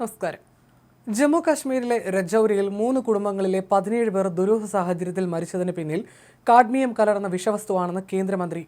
നമസ്കാരം. ജമ്മു കാശ്മീരിലെ രജൌരിയിൽ മൂന്ന് കുടുംബങ്ങളിലെ പതിനേഴ് പേർ ദുരൂഹ സാഹചര്യത്തിൽ മരിച്ചതിന് പിന്നിൽ കാഡ്മിയം കലർന്ന വിഷവസ്തുവാണെന്ന് കേന്ദ്രമന്ത്രി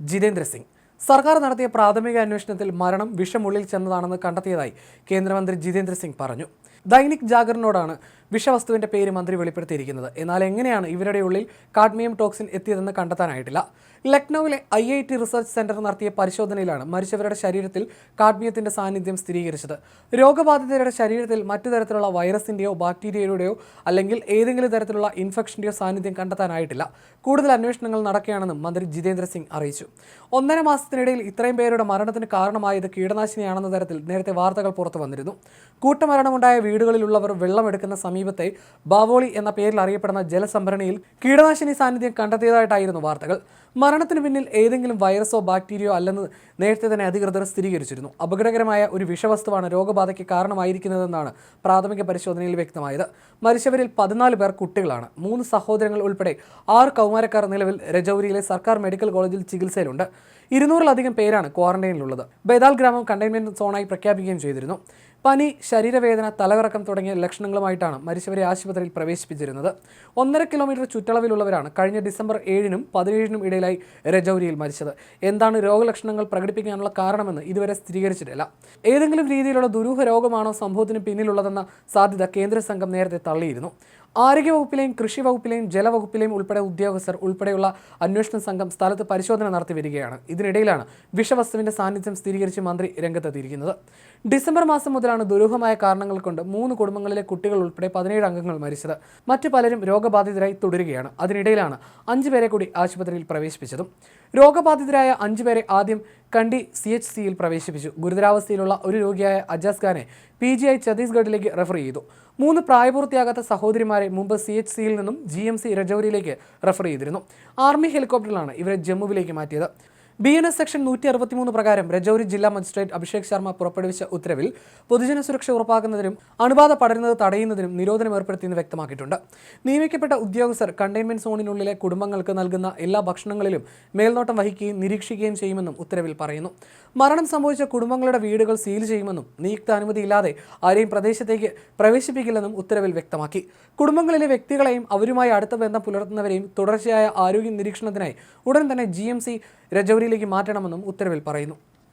ജിതേന്ദ്ര സിംഗ്. സർക്കാർ നടത്തിയ പ്രാഥമിക അന്വേഷണത്തിൽ മരണം വിഷമുള്ളിൽ ചെന്നതാണെന്ന് കണ്ടെത്തിയതായി കേന്ദ്രമന്ത്രി ജിതേന്ദ്ര സിംഗ് പറഞ്ഞു. ദൈനിക് ജാഗറിനോടാണ് വിഷവസ്തുവിന്റെ പേര് മന്ത്രി വെളിപ്പെടുത്തിയിരിക്കുന്നത്. എന്നാൽ എങ്ങനെയാണ് ഇവരുടെ ഉള്ളിൽ കാഡ്മിയം ടോക്സിൻ എത്തിയതെന്ന് കണ്ടെത്താനായിട്ടില്ല. ലക്നൌവിലെ I I T research centre നടത്തിയ പരിശോധനയിലാണ് മരിച്ചവരുടെ ശരീരത്തിൽ കാഡ്മിയത്തിന്റെ സാന്നിധ്യം സ്ഥിരീകരിച്ചത്. രോഗബാധിതരുടെ ശരീരത്തിൽ മറ്റു തരത്തിലുള്ള വൈറസിന്റെയോ ബാക്ടീരിയയുടെയോ അല്ലെങ്കിൽ ഏതെങ്കിലും തരത്തിലുള്ള ഇൻഫെക്ഷന്റെയോ സാന്നിധ്യം കണ്ടെത്താനായിട്ടില്ല. കൂടുതൽ അന്വേഷണങ്ങൾ നടക്കുകയാണെന്നും മന്ത്രി ജിതേന്ദ്ര സിംഗ് അറിയിച്ചു. ഒന്നര മാസത്തിനിടയിൽ ഇത്രയും പേരുടെ മരണത്തിന് കാരണമായത് കീടനാശിനിയാണെന്ന തരത്തിൽ നേരത്തെ വാർത്തകൾ പുറത്തു വന്നിരുന്നു. കൂട്ടമരണമുണ്ടായ വീടുകളിലുള്ളവർ വെള്ളമെടുക്കുന്ന സമീപത്തെ ബാവോളി എന്ന പേരിൽ അറിയപ്പെടുന്ന ജലസംഭരണിയിൽ കീടനാശിനി സാന്നിധ്യം കണ്ടെത്തിയതായിട്ടായിരുന്നു വാർത്തകൾ. മരണത്തിന് പിന്നിൽ ഏതെങ്കിലും വൈറസോ ബാക്ടീരിയോ അല്ലെന്ന് നേരത്തെ തന്നെ അധികൃതർ സ്ഥിരീകരിച്ചിരുന്നു. അപകടകരമായ ഒരു വിഷവസ്തുവാണ് രോഗബാധയ്ക്ക് കാരണമായിരിക്കുന്നതെന്നാണ് പ്രാഥമിക പരിശോധനയിൽ വ്യക്തമായത്. മരിച്ചവരിൽ പതിനാല് പേർ കുട്ടികളാണ്. മൂന്ന് സഹോദരങ്ങൾ ഉൾപ്പെടെ ആറ് കൗമാരക്കാർ നിലവിൽ രജൌരിയിലെ സർക്കാർ മെഡിക്കൽ കോളേജിൽ ചികിത്സയിലുണ്ട്. ഇരുന്നൂറിലധികം പേരാണ് ക്വാറന്റൈനിലുള്ളത്. ബേതാൽ ഗ്രാമം കണ്ടെയ്ൻമെന്റ് സോണായി പ്രഖ്യാപിക്കുകയും ചെയ്തിരുന്നു. പനി ശരീരവേദന തലകറക്കം തുടങ്ങിയ ലക്ഷണങ്ങളുമായിട്ടാണ് മരിച്ചവരെ ആശുപത്രിയിൽ പ്രവേശിപ്പിച്ചിരുന്നത്. ഒന്നര കിലോമീറ്റർ ചുറ്റളവിലുള്ളവരാണ് കഴിഞ്ഞ ഡിസംബർ ഏഴിനും പതിനേഴിനും ഇടയിലായി രജൌരിയിൽ മരിച്ചത്. എന്താണ് രോഗലക്ഷണങ്ങൾ പ്രകടിപ്പിക്കാനുള്ള കാരണമെന്ന് ഇതുവരെ സ്ഥിരീകരിച്ചിട്ടില്ല. ഏതെങ്കിലും രീതിയിലുള്ള ദുരൂഹ രോഗമാണോ സംഭവത്തിന് പിന്നിലുള്ളതെന്ന സാധ്യത കേന്ദ്ര സംഘം നേരത്തെ തള്ളിയിരുന്നു. ആരോഗ്യവകുപ്പിലെയും കൃഷി വകുപ്പിലെയും ജലവകുപ്പിലെയും ഉൾപ്പെടെ ഉദ്യോഗസ്ഥർ ഉൾപ്പെടെയുള്ള അന്വേഷണ സംഘം സ്ഥലത്ത് പരിശോധന നടത്തി വരികയാണ്. ഇതിനിടയിലാണ് വിഷവസ്തുവിന്റെ സാന്നിധ്യം സ്ഥിരീകരിച്ച് മന്ത്രി രംഗത്തെത്തിയിരിക്കുന്നത്. ഡിസംബർ മാസം മുതലാണ് ദുരൂഹമായ കാരണങ്ങൾ കൊണ്ട് മൂന്ന് കുടുംബങ്ങളിലെ കുട്ടികൾ ഉൾപ്പെടെ പതിനേഴ് അംഗങ്ങൾ മരിച്ചത്. മറ്റു പലരും രോഗബാധിതരായി തുടരുകയാണ്. അതിനിടയിലാണ് അഞ്ചു പേരെ കൂടി ആശുപത്രിയിൽ പ്രവേശിപ്പിച്ചതും. രോഗബാധിതരായ അഞ്ചു പേരെ ആദ്യം കണ്ടി സി എച്ച് സിയിൽ പ്രവേശിപ്പിച്ചു. ഗുരുതരാവസ്ഥയിലുള്ള ഒരു രോഗിയായ അജാസ് ഖാനെ പി ജി ഐ ഛത്തീസ്ഗഡിലേക്ക് റെഫർ ചെയ്തു. മൂന്ന് പ്രായപൂർത്തിയാകാത്ത സഹോദരിമാരെ മുമ്പ് സി എച്ച് സിയിൽ നിന്നും ജി എം സി രജൌരിയിലേക്ക് റെഫർ ചെയ്തിരുന്നു. ആർമി ഹെലികോപ്റ്ററിലാണ് ഇവരെ ജമ്മുവിലേക്ക് മാറ്റിയത്. ബി എൻ എസ് സെക്ഷൻ നൂറ്റി അറുപത്തിമൂന്ന് പ്രകാരം രജൌരി ജില്ലാ മജിസ്ട്രേറ്റ് അഭിഷേക് ശർമ്മ പുറപ്പെടുവിച്ച ഉത്തരവിൽ പൊതുജന സുരക്ഷ ഉറപ്പാക്കുന്നതിനും അണുബാധ പടരുന്നത് തടയുന്നതിനും നിരോധനം ഏർപ്പെടുത്തിയെന്ന് വ്യക്തമാക്കിയിട്ടുണ്ട്. നിയമിക്കപ്പെട്ട ഉദ്യോഗസ്ഥർ കണ്ടെയ്ൻമെന്റ് സോണിനുള്ളിലെ കുടുംബങ്ങൾക്ക് നൽകുന്ന എല്ലാ ഭക്ഷണങ്ങളിലും മേൽനോട്ടം വഹിക്കുകയും നിരീക്ഷിക്കുകയും ചെയ്യുമെന്നും ഉത്തരവിൽ പറയുന്നു. മരണം സംഭവിച്ച കുടുംബങ്ങളുടെ വീടുകൾ സീൽ ചെയ്യുമെന്നും നിയുക്ത അനുമതിയില്ലാതെ ആരെയും പ്രദേശത്തേക്ക് പ്രവേശിപ്പിക്കില്ലെന്നും ഉത്തരവിൽ വ്യക്തമാക്കി. കുടുംബങ്ങളിലെ വ്യക്തികളെയും അവരുമായി അടുത്ത ബന്ധം പുലർത്തുന്നവരെയും തുടർച്ചയായ ആരോഗ്യ നിരീക്ഷണത്തിനായി ഉടൻ തന്നെ ജി രജൌരിയിലേക്ക് മാറ്റണമെന്നും ഉത്തരവിൽ പറയുന്നു